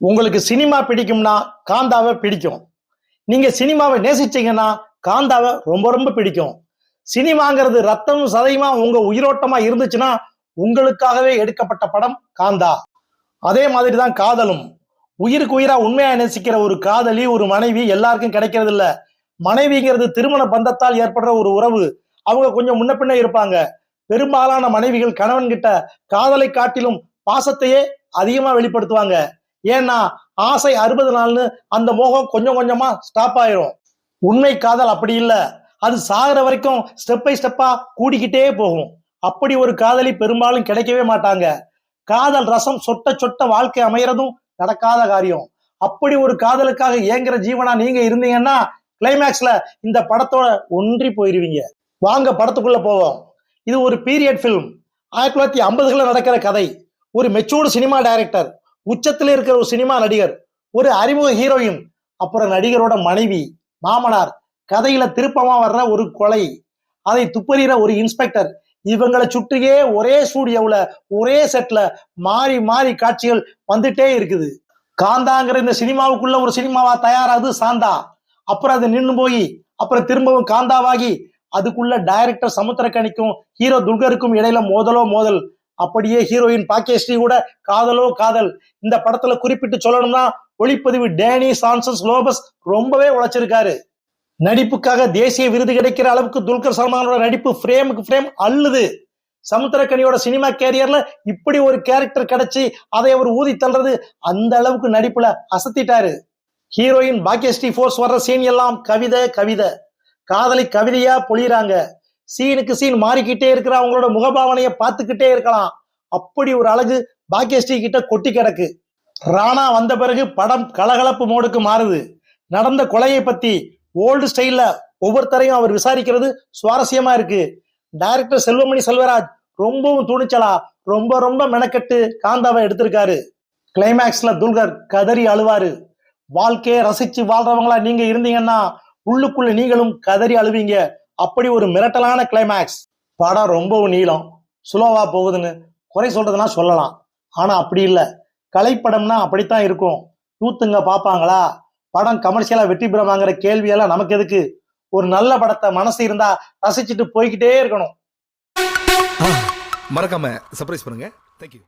உங்களுக்கு சினிமா பிடிக்கும்னா காந்தாவை பிடிக்கும். நீங்க சினிமாவை நேசிச்சீங்கன்னா காந்தாவை ரொம்ப ரொம்ப பிடிக்கும். சினிமாங்கிறது ரத்தம் சதையுமா உங்க உயிரோட்டமா இருந்துச்சுன்னா உங்களுக்காகவே எடுக்கப்பட்ட படம் காந்தா. அதே மாதிரி தான் காதலும். உயிருக்கு உயிரா உண்மையா நேசிக்கிற ஒரு காதலி ஒரு மனைவி எல்லாருக்கும் கிடைக்கிறது இல்ல மனைவிங்கிறது திருமண பந்தத்தால் ஏற்படுற ஒரு உறவு. அவங்க கொஞ்சம் முன்ன பின்ன இருப்பாங்க. பெரும்பாலான மனைவிகள் கணவன் கிட்ட காதலை காட்டிலும் பாசத்தையே அதிகமா வெளிப்படுத்துவாங்க. ஏன்னா ஆசை அறுபது நாள்னு அந்த மோகம் கொஞ்சம் கொஞ்சமா ஸ்டாப் ஆயிரும். உண்மை காதல் அப்படி இல்லை. அது சாகிற வரைக்கும் ஸ்டெப் பை ஸ்டெப்பா கூடிக்கிட்டே போகும். அப்படி ஒரு காதலி பெரும்பாலும் கிடைக்கவே மாட்டாங்க. காதல் ரசம் சொட்ட சொட்ட வாழ்க்கை அமையறதும் நடக்காத காரியம். அப்படி ஒரு காதலுக்காக ஏங்குற ஜீவனா நீங்க இருந்தீங்கன்னா கிளைமேக்ஸ்ல இந்த படத்தோட ஒன்றி போயிருவீங்க. வாங்க படத்துக்குள்ள போவோம். இது ஒரு பீரியட் ஃபிலிம் ஆயிரத்தி தொள்ளாயிரத்தி ஐம்பதுகளில் நடக்கிற கதை. ஒரு மெச்சூர்டு சினிமா டைரக்டர் உச்சத்தில் இருக்கிற ஒரு சினிமா நடிகர் ஒரு அறிமுக ஹீரோயின் அப்புறம் நடிகரோட மனைவி மாமனார் கதையில திருப்பமா வர்ற ஒரு கொலை அதை துப்பறிகிற ஒரு இன்ஸ்பெக்டர் இவங்களை சுற்றியே ஒரே ஸ்டூடியோவுல ஒரே செட்ல மாறி மாறி காட்சிகள் வந்துட்டே இருக்குது. காந்தாங்கிற இந்த சினிமாவுக்குள்ள ஒரு சினிமாவா தயாராகுது சாந்தா. அப்புறம் அது நின்னு போய் அப்புறம் திரும்பவும் காந்தாவாகி அதுக்குள்ள டைரக்டர் சமுத்திரக்கணிக்கும் ஹீரோ துல்கருக்கும் இடையில மோதலோ மோதல் அப்படியே ஹீரோயின் பாக்கியஸ்ரீ கூட காதலோ காதல். இந்த படத்துல குறிப்பிட்டு சொல்லணும்னா ஒளிப்பதிவு டேனி சான்சஸ் லோபஸ் ரொம்பவே உழைச்சிருக்காரு. நடிப்புக்காக தேசிய விருது கிடைக்கிற அளவுக்கு துல்கர் சல்மானோட நடிப்பு ஃப்ரேமுக்கு ஃப்ரேம் அள்ளுது. சமுத்திரக்கனியோட சினிமா கேரியர்ல இப்படி ஒரு கேரக்டர் கிடைச்சி அதை அவர் ஊதி தள்ளுறது அந்த அளவுக்கு நடிப்புல அசத்திட்டாரு. ஹீரோயின் பாக்கியஸ்ரீ ஃபோர்ஸ் வர்ற சீன் எல்லாம் கவிதை கவிதை. காதலி கவிதையா பொழியிறாங்க. சீனுக்கு சீன் மாறிக்கிட்டே இருக்கிற அவங்களோட முகபாவனையை பார்த்துக்கிட்டே இருக்கலாம். அப்படி ஒரு அழகு பாக்கியஸ்ரீ கிட்ட கொட்டி கிடக்கு. ராணா வந்த பிறகு படம் கலகலப்பு மோடுக்கு மாறுது. நடந்த கொலையை பத்தி ஓல்டு ஸ்டைல்ல ஒவ்வொருத்தரையும் அவர் விசாரிக்கிறது சுவாரஸ்யமா இருக்கு. டைரக்டர் செல்வமணி செல்வராஜ் ரொம்பவும் துணிச்சலா ரொம்ப ரொம்ப மெனக்கெட்டு காந்தாவை எடுத்திருக்காரு. கிளைமேக்ஸ்ல துல்கர் கதறி அழுவாரு. வாழ்க்கையை ரசிச்சு வாழ்றவங்களா நீங்க இருந்தீங்கன்னா உள்ளுக்குள்ள நீங்களும் கதறி அழுவீங்க. அப்படி ஒரு மிரட்டலான கிளைமேக்ஸ் படம் ரொம்பவும் நீளம் சுலோவா போகுதுன்னு குறை சொல்றதுனா சொல்லலாம். ஆனா அப்படி இல்லை. கலைப்படம்னா அப்படித்தான் இருக்கும். யூத்துங்க பாப்பாங்களா படம் கமர்ஷியலா வெற்றி பெறுவாங்கிற கேள்வியெல்லாம் நமக்கு எதுக்கு? ஒரு நல்ல படத்தை மனசு இருந்தா ரசிச்சுட்டு போய்கிட்டே இருக்கணும். மறக்காம சர்ப்ரைஸ் பண்ணுங்க. தேங்க்யூ